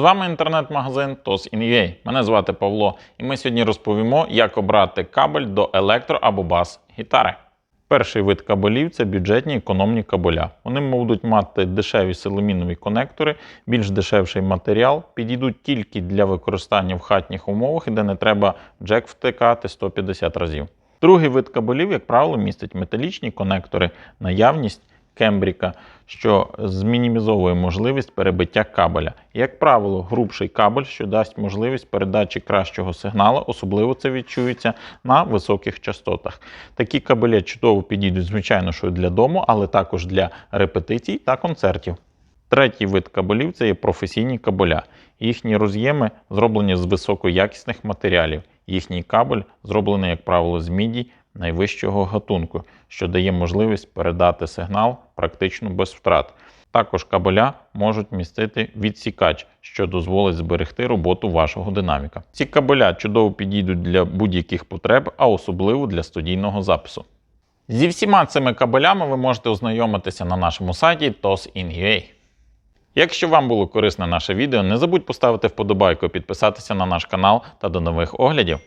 вами інтернет-магазин TOS.in.ua. Мене звати Павло, і ми сьогодні розповімо, як обрати кабель до електро або бас гітари. Перший вид кабелів це бюджетні економні кабеля. Вони будуть мати дешеві силомінові конектори, більш дешевший матеріал, підійдуть тільки для використання в хатніх умовах, де не треба джек втикати 150 разів. Другий вид кабелів, як правило, містить металічні конектори, наявність кембріка, що змінімізовує можливість перебиття кабеля. Як правило, грубший кабель, що дасть можливість передачі кращого сигналу, особливо це відчується на високих частотах. Такі кабелі чудово підійдуть, звичайно, що для дому, але також для репетицій та концертів. Третій вид кабелів це є професійні кабеля. Їхні роз'єми зроблені з високоякісних матеріалів. Їхній кабель зроблений, як правило, з міді найвищого гатунку, що дає можливість передати сигнал практично без втрат. Також кабеля можуть містити відсікач, що дозволить зберегти роботу вашого динаміка. Ці кабеля чудово підійдуть для будь-яких потреб, а особливо для студійного запису. Зі всіма цими кабелями ви можете ознайомитися на нашому сайті TOS.in.ua. Якщо вам було корисне наше відео, не забудь поставити вподобайку, підписатися на наш канал та до нових оглядів.